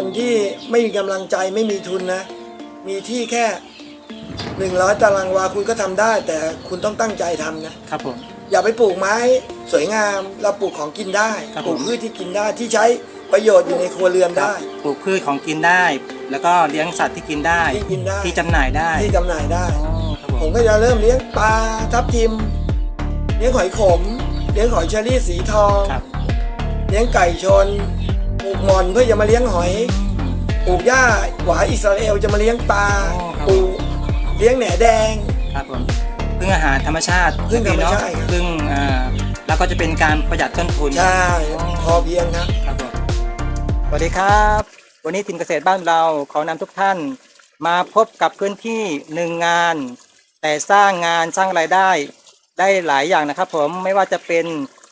คนที่ไม่มีกำลังใจไม่มีทุนนะ มีที่แค่หนึ่งร้อยตารางวาคุณก็ทำได้ แต่คุณต้องตั้งใจทำนะ ครับผม อย่าไปปลูกไม้สวยงามเราปลูกของกินได้ ครับปลูกผมพืชที่กินได้ที่ใช้ประโยชน์อยู่ในครัวเรือนได้ ปลูกพืชของกินได้ แล้วก็เลี้ยงสัตว์ที่กินได้ ที่กินได้ ที่จำหน่ายได้ที่จำหน่ายได้ อ๋อครับผผมมก็จะเริ่มเลี้ยงปลาทับทิม เลี้ยงหอยขม เลี้ยงหอยเชอรี่สีทอง ครับ เลี้ยงไก่ชนป ลูกหมอนเพื่อจะมาเลี้ยงหอยปลูกหญ้าหวายอิสราเอลจะมาเลี้ยงปลาปลูกเลี้ยงแหน่แดง ครับผมพึ่งอาหารธรรมชาติพึ่งธรรมชาติเนอะพึ่งอ่าแล้วก็จะเป็นการประหยัดต้นทุน ใช่พอเพียงครับ ครับผมสวัสดีครับ วันนี้ทีมเกษตรบ้านเราขอนำทุกท่าน มาพบกับพื้นที่หนึ่งงาน แต่สร้างงานสร้างรายได้ได้หลายอย่างนะครับ ผมไม่ว่าจะเป็น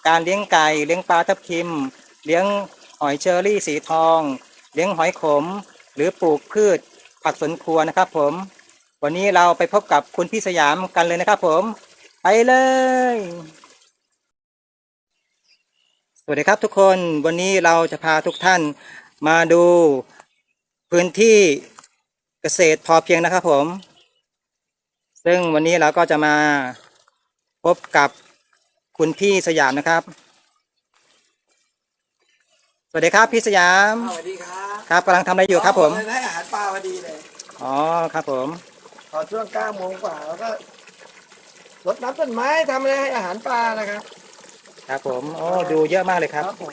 การเลี้ยงไก่เลี้ยงปลาทับทิม เลี้ยง หอยเชอรี่สีทอง เลี้ยงหอยขม หรือปลูกพืช ผักสวนครัวนะครับ ผม วันนี้เราไปพบกับคุณพี่สยามกันเลยนะครับ ผม ไปเลย สวัสดีครับทุกคนวันนี้เราจะพาทุกท่านมาดูพื้นที่เกษตรพอเพียงนะครับ ผม ซึ่งวันนี้เราก็จะมาพบกับคุณพี่สยามนะครับ สวัสดีครับพี่สยาม สวัสดีครับครับกำลังทำอะไรอยู่ครับผมได้อาหารปลาพอดีเลย อ๋อครับผมพอช่วงเก้าโมงกว่าแล้วก็รดน้ำต้นไม้ทำอะไรให้อาหารปลานะครับ ครับผมโอ้ดูเยอะมากเลยครับผม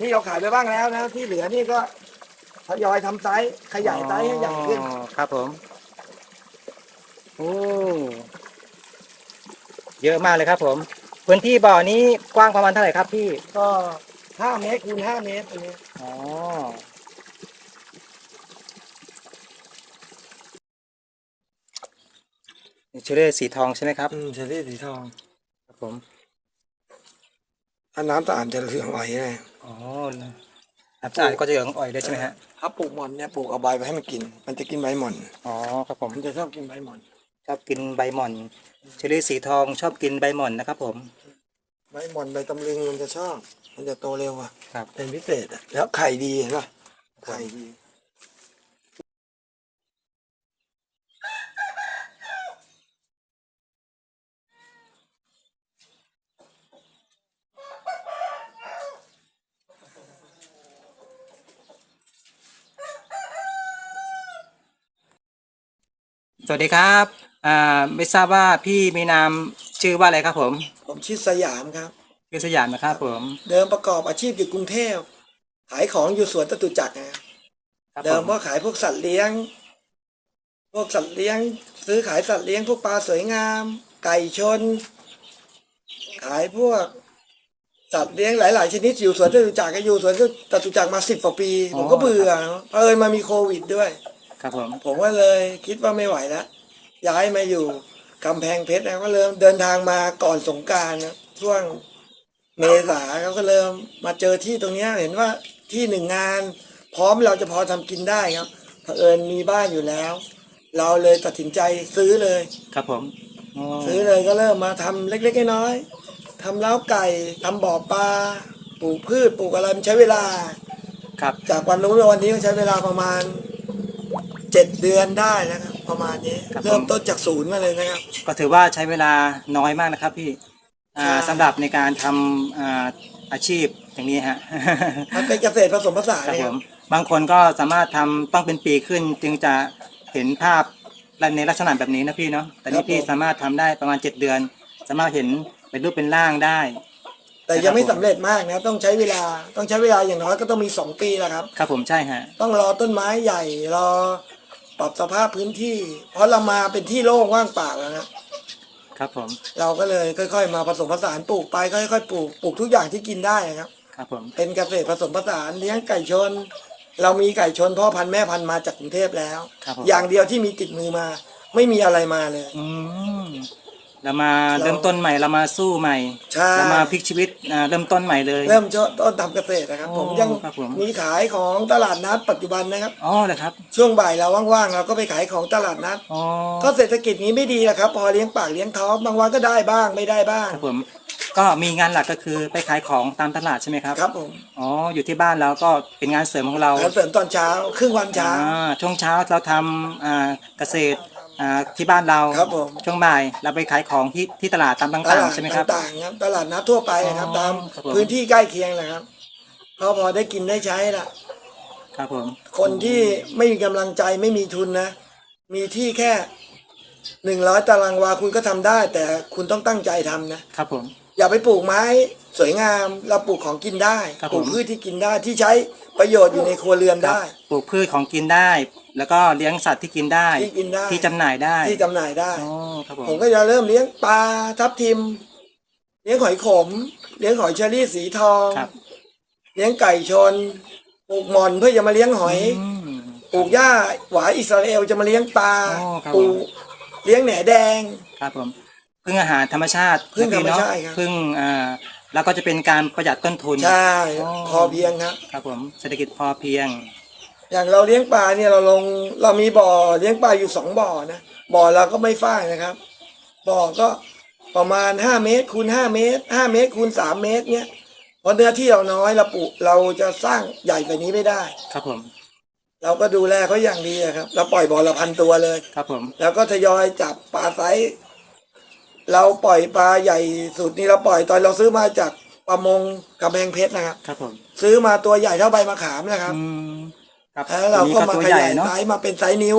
นี่เราขายไปบ้างแล้วนะที่เหลือนี่ก็ทยอยทำไซส์ขยายไซส์ให้ใหญ่ขึ้นอ๋อครับผมโอ้เยอะมากเลยครับผม พื้นที่บ่อนี้กว้างประมาณเท่าไหร่ครับพี่ก็ ห้าเมตรคูณห้าเมตรอันนี้อ๋อ นี่เชอรี่สีทองใช่ไหมครับ อืมเชอรี่สีทอง ครับผมถ้าน้ำสะอาดจะเหลืองอ่อยเลยอ๋อน้ำสะอาดก็จะเหลืองอ่อยด้วยใช่ไหมฮะ ถ้าปลูกหม่อนเนี่ยปลูกเอาใบไปให้มันกิน มันจะกินใบหม่อน อ๋อ ครับผม มันจะชอบกินใบหม่อน ชอบกินใบหม่อน เชอรี่สีทองชอบกินใบหม่อนนะครับผม ใบหม่อนใบตำลึงมันจะชอบ มันจะโตเร็วอะครับ เป็นพิเศษอะแล้วไข่ดีเห็นป่ะไข่ดี สวัสดีครับอ่าไม่ทราบว่าพี่มีนาม ชื่อว่าอะไรครับผม ผมชื่อสยามครับ ชื่อสยามนะครับผม เดิมประกอบอาชีพอยู่กรุงเทพขายของอยู่สวนตตุจักรนะครับครับเดิผมมก็ขายพวกสัตว์เลี้ยง พวกสัตว์เลี้ยง ซื้อขายสัตว์เลี้ยงพวกปลาสวยงาม ไก่ชน ขายพวกสัตว์เลี้ยงหลาย ๆ ชนิดอยู่สวนจตุจักรก็อยู่สวนจตุจักรมาสิบกว่าปี ผมก็เบื่อเอยมามีโควิดด้วย ครับผมผมก็เลยคิดว่าไม่ไหวแล้วย้ายมาอยู่ กำแพงเพชรนะก็เริ่มเดินทางมาก่อนสงกรารนะช่วงเมษาเขาก็เริ่มมาเจอที่ตรงเนี้ยเห็นว่าที่หนึ่งงาน พร้อมเราจะพอทำกินได้ครับเผอิญมีบ้านอยู่แล้ว เราเลยตัดสินใจซื้อเลย ครับผมอ๋อซื้อเลยก็เริ่มมาทำเล็กๆน้อยๆทำเล้าไก่ทำบ่อปลาปลูกพืชปลูกอะไรมันใช้เวลา ครับ จากวันรู้นวันนี้ก็ใช้เวลาประมาณเจ็ดเดือนได้นะครับ ประมาณนี้เริ่มต้นจากศูนย์มาเลยนะครับ ก็ถือว่าใช้เวลาน้อยมากนะครับพี่อ่าใช่ สำหรับในการทำอ่าอาชีพอย่างนี้ฮะ มันเป็นเกษตรผสมผสานครับเนี่ยผครัมบบางคนก็สามารถทำต้องเป็นปีขึ้น จึงจะเห็นภาพในลักษณะแบบนี้นะพี่เนาะแต่นี่พี่สามารถทำได้ประมาณเจ็ดเดือน สามารถเห็นเป็นรูปเป็นร่างได้ แต่ยังไม่สำเร็จมากนะต้องใช้เวลาต้องใช้เวลาอย่างน้อยก็ต้องมีสองปีแหละครับ ครับผมใช่ฮะ ต้องรอต้นไม้ใหญ่รอ ปรับสภาพพื้นที่ เพราะเรามาเป็นที่โล่งว่างเปล่าแล้วนะครับผม เราก็เลยค่อย ๆ มาผสมผสานปลูกไปค่อยๆปลูกปลูกทุกอย่างที่กินได้นะครับ ครับผม เป็นเกษตรผสมผสานเลี้ยงไก่ชน เรามีไก่ชนพ่อพันธุ์แม่พันธุ์มาจากกรุงเทพแล้ว ครับผม อย่างเดียวที่มีติดมือมา ไม่มีอะไรมาเลย อืม เรามาเริ่มต้นใหม่เรามาสู้ใหม่ใช่ เรามาพลิกชีวิตอ่าเริ่มต้นใหม่เลย เริ่มต้นทำเกษตรนะครับโอ้ผมยังครับผม มีขายของตลาดนัดปัจจุบันนะครับ อ๋อเลยครับช่วงบ่ายเราว่างๆเราก็ไปขายของตลาดนัด อ๋อก็เศรษฐกิจนี้ไม่ดีแหละครับ พอเลี้ยงปากเลี้ยงท้องบางวันก็ได้บ้างไม่ได้บ้างครับผมก็มีงานหลักก็คือไปขายของตามตลาดใช่ไหมครับครับผมอ๋ออยู่ที่บ้านเราก็เป็นงานเสริมของเรางานเสริมตอนเช้าครึ่งวันเช้า อ่าช่วงเช้าเราทำอ่าเกษตร อ่าที่บ้านเราครับผม ช่วงบ่ายเราไปขายของที่ที่ตลาดตามตต่างลาดๆใช่ไหมครับ ต่างๆครับตลาดนัดทั่วไปนะครับ อ๋อตามครับผม พื้นที่ใกล้เคียงนะครับก็พอได้กินได้ใช้ละครับผมคนที่ไม่มีกำลังใจไม่มีทุนนะ มีที่แค่หนึ่งร้อยตารางวาคุณก็ทำได้ แต่คุณต้องตั้งใจทำนะ ครับผม อย่าไปปลูกไม้สวยงาม เราปลูกของกินได้ ครับปลูกผมพืชที่กินได้ที่ใช้ประโยชน์อยู่ในครัวเรือนได้ ปลูกพืชของกินได้ แล้วก็เลี้ยงสัตว์ที่กินได้ ที่กินได้ ที่จำหน่ายได้ที่จำหน่ายได้ อ๋อครับผมผมก็จะเริ่มเลี้ยงปลาทับทิม เลี้ยงหอยขม เลี้ยงหอยเชอรี่สีทอง ครับเลี้ยงไก่ชนปลูกหมอนเพื่อจะมาเลี้ยงหอยอืม ปลูกหญ้าหวายอิสราเอลจะมาเลี้ยงปลาอ๋อครับ ปลูกเลี้ยงแหนแดง ครับผมพึ่งอาหารธรรมชาติพึ่งธรรมนะพี่ชาติเนาะครับ พึ่งอ่าแล้วก็จะเป็นการประหยัดต้นทุน ใช่ อ๋อ พอเพียงครับ ครับผมเศรษฐกิจพอเพียง อย่างเราเลี้ยงปลาเนี่ยเราลงเรามีบ่อเลี้ยงปลาอยู่สองบ่อนะบ่อเราก็ไม่ฟ้างนะครับ บ่อก็ประมาณห้าเมตรคูณห้าเมตรห้าเมตรคูณสามเมตรเนี่ยเพราะเนื้อที่เราน้อยเราปลูกเราจะสร้างใหญ่กว่านี้ไม่ได้ ครับผม เราก็ดูแลเขาอย่างดีอะครับเราปล่อยบ่อละพันตัวเลย ครับผม แล้วก็ทยอยจับปลาไซส์เราปล่อยปลาใหญ่สุดนี่เราปล่อยตอนเราซื้อมาจากประมงกำแพงเพชรนะครับ ครับผม ซื้อมาตัวใหญ่เท่าใบมะขามนะครับ อืม ครับแล้วเราอันนี้ก็ก็มาตัวขใหญ่ยายเนาะไซส์มาเป็นไซส์นิ้ว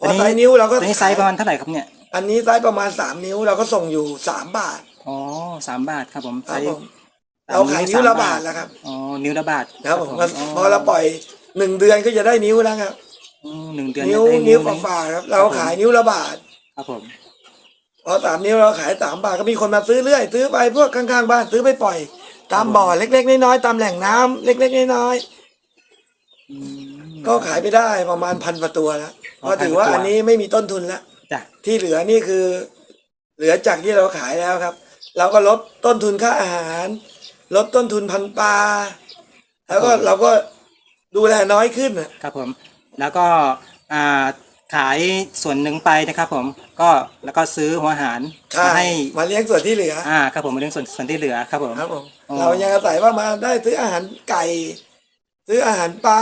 พอัอนนี้ไซส์นิ้วเราก็อันนี้ไซส์ประมาณเท่าไหร่ครับเนี่ย อันนี้ไซส์ประมาณสามนิ้วเราก็ส่งอยู่สามบาท อ๋อสามบาทครับผมคไซรับส์ผมสมเราขายนิ้วละสมบาทแล้วครับ อ๋อ นิ้วละบาท ครับผมอ๋พอเราปล่อยหนึ่งเดือนก็จะได้นิ้วแล้วครับอืมหนึ่งเดือนนิ้วได้นิ้วหนึ่งฝ่าๆครับ เราขายนิ้วละบาท ครับผม พอสามนิ้วเราขายสามบาทก็มีคนมาซื้อเรื่อย ซื้อไปพวกข้างๆบ้านซื้อไปปล่อย ตามบ่อเล็กๆน้อยๆตามแหล่งน้ำเล็กๆน้อยอืมๆ ก็ขายไปได้ประมาณพันกว่าตัวแล้วอ๋เพอราะถือว่าพันกว่าตัวอันนี้ไม่มีต้นทุนแล้วจ้ะที่เหลือนี่คือ เหลือจากที่เราขายแล้วครับ เราก็ลดต้นทุนค่าอาหาร ลดต้นทุนพันปลาแล้วก็เราก็ดูแลน้อยขึ้นน่ะครับผม แล้วก็อ่าขายส่วนหนึ่งไปนะครับผมก็แล้วก็ซื้อหัวอาหารใช่มาให้มาเลี้ยงส่วนที่เหลืออ่าครับผมมาเรื่องส่วนส่วนที่เหลือครับผมครับผมอ๋อเรายังอาศัยว่ามาได้ซื้ออาหารไก่ ซื้ออาหารปลา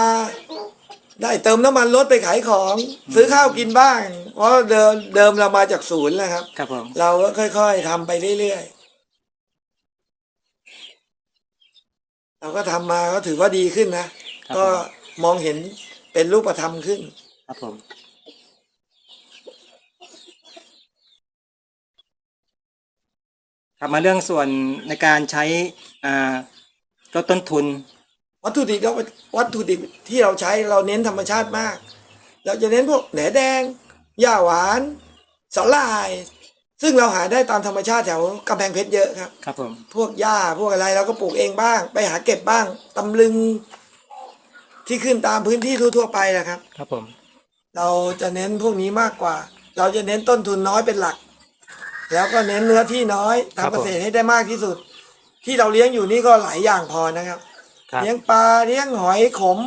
ได้เติมน้ำมันรถไปขายของ ซื้อข้าวกินบ้าง เพราะเดิมเดิมเรามาจากศูนย์นะครับ ครับผมเราก็ค่อยๆทำไปเรื่อยๆเราก็ทำมาก็ถือว่าดีขึ้นนะครับก็ผมมองเห็นเป็นรูปธรรมขึ้น ครับผมครับมาเรื่องส่วนในการใช้อ่าลดต้นทุน วัตถุดิบเราวัตถุดิบที่เราใช้เราเน้นธรรมชาติมาก เราจะเน้นพวกแหนแดงหญ้าหวานสาหร่าย ซึ่งเราหาได้ตามธรรมชาติแถวกำแพงเพชรเยอะครับ ครับผม พวกหญ้าพวกอะไรเราก็ปลูกเองบ้าง ไปหาเก็บบ้างตำลึง ที่ขึ้นตามพื้นที่ทั่วๆไปนะครับ ครับผม เราจะเน้นพวกนี้มากกว่า เราจะเน้นต้นทุนน้อยเป็นหลัก แล้วก็เน้นเนื้อที่น้อยทำเกษตรให้ได้มากที่สุด ที่เราเลี้ยงอยู่นี่ก็หลายอย่างพอนะครับ ครับ เลี้ยงปลาเลี้ยงหอยขม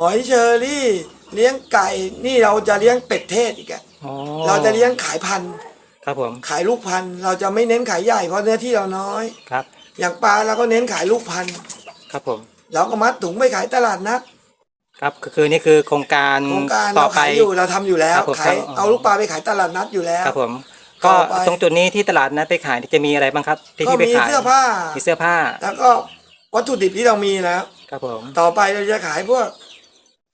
หอยเชอรี่ เลี้ยงไก่นี่เราจะเลี้ยงเป็ดเทศอีกอะอ๋อเราจะเลี้ยงขายพันธุ์ครับผมขายลูกพันธุ์เราจะไม่เน้นขายใหญ่เพราะเนื้อที่เราน้อย ครับ อย่างปลาเราก็เน้นขายลูกพันธุ์ครับผม เราก็มัดถุงไปขายตลาดนัดครับก็คือนี่คือโครงการโครงการต่อเราไป ขายอยู่เราทำอยู่แล้วครับผมขายครับ เอาลูกปลาไปขายตลาดนัดอยู่แล้ว ครับผม ก็ต่อไป ตรงจุดนี้ที่ตลาดนั้นไปขายจะมีอะไรบ้างครับ ที่ก็ที่ไปมีขายเสื้อผ้า มีเสื้อผ้า แล้วก็ วัตถุดิบที่เรามีแล้ว ครับผมต่อไปเราจะขายพวก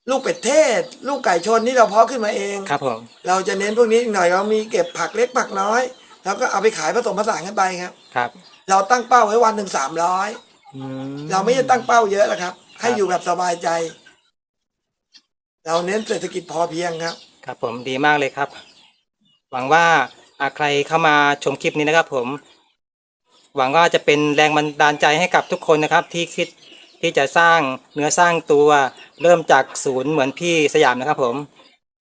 ลูกเป็ดเทศ ลูกไก่ชนที่เราเพาะขึ้นมาเอง ครับผมเราจะเน้นพวกนี้อีกหน่อยเรามีเก็บผักเล็กผักน้อย แล้วก็เอาไปขายผสมผสานกันไปครับ ครับเราตั้งเป้าไว้วันหนึ่งสามร้อยอืม เราไม่ได้ตั้งเป้าเยอะแล้วครับ ให้ครับ อยู่แบบสบายใจ เราเน้นเศรษฐกิจพอเพียงครับ ครับผมดีมากเลยครับ หวังว่าอ่าใครเข้ามาชมคลิปนี้นะครับ ผม หวังว่าจะเป็นแรงบันดาลใจให้กับทุกคนนะครับ ที่คิดที่จะสร้างเนื้อสร้างตัวเริ่มจากศูนย์เหมือนพี่สยามนะครับผม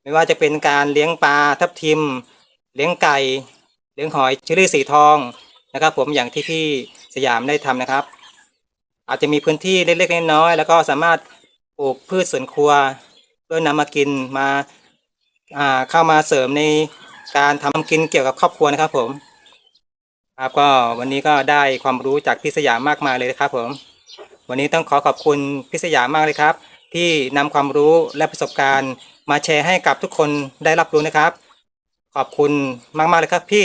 ไม่ว่าจะเป็นการเลี้ยงปลาทับทิม เลี้ยงไก่ เลี้ยงหอยชอรี่สีทองนะครับ ผมอย่างที่พี่สยามได้ทำนะครับ อาจจะมีพื้นที่เล็กๆน้อยๆแล้วก็สามารถปลูกพืชสวนครัว เพื่อนำมากินมาอ่าเข้ามาเสริมในการทำกินเกี่ยวกับครอบครัวนะครับผม ครับก็วันนี้ก็ได้ความรู้จากพี่สยามมากมายเลยนะครับผม วันนี้ต้องขอขอบคุณพี่สยามมากเลยครับ ที่นำความรู้และประสบการณ์มาแชร์ให้กับทุกคนได้รับรู้นะครับ ขอบคุณมากๆเลยครับพี่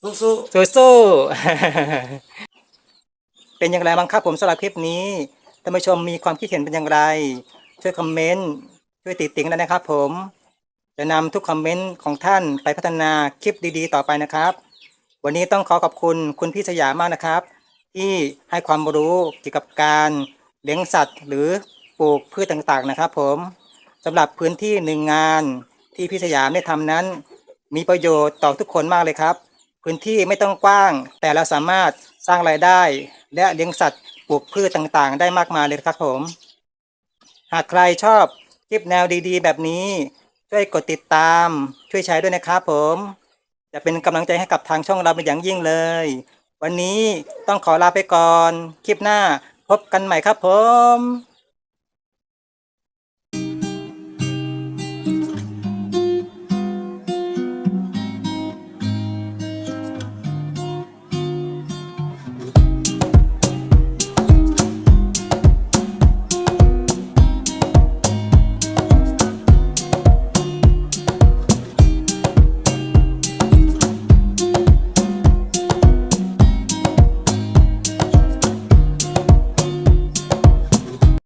สู้สู้ๆเป็นอย่างไรบ้างครับผมสำหรับคลิปนี้ท่านผู้ชมมีความคิดเห็นเป็นอย่างไร ช่วยคอมเมนต์ช่วยติติงได้นะครับ ผมจะนำทุกคอมเมนต์ของท่านไปพัฒนาคลิปดี ๆ ต่อไปนะครับ วันนี้ต้องขอขอบคุณคุณพี่สยามมากนะครับ ที่ให้ความรู้เกี่ยวกับการเลี้ยงสัตว์ หรือปลูกพืชต่างๆนะครับ ผมสำหรับพื้นที่หนึ่งงานที่พี่สยามได้ทำนั้น มีประโยชน์ต่อทุกคนมากเลยครับ พื้นที่ไม่ต้องกว้าง แต่เราสามารถสร้างรายได้ และเลี้ยงสัตว์ปลูกพืชต่างๆ ได้มากมายเลยครับผม หากใครชอบคลิปแนวดีๆ แบบนี้ ช่วยกดติดตาม ช่วยแชร์ด้วยนะครับผม จะเป็นกำลังใจให้กับทางช่องเราเป็นอย่างยิ่งเลย วันนี้ต้องขอลาไปก่อน คลิปหน้าพบกันใหม่ครับผม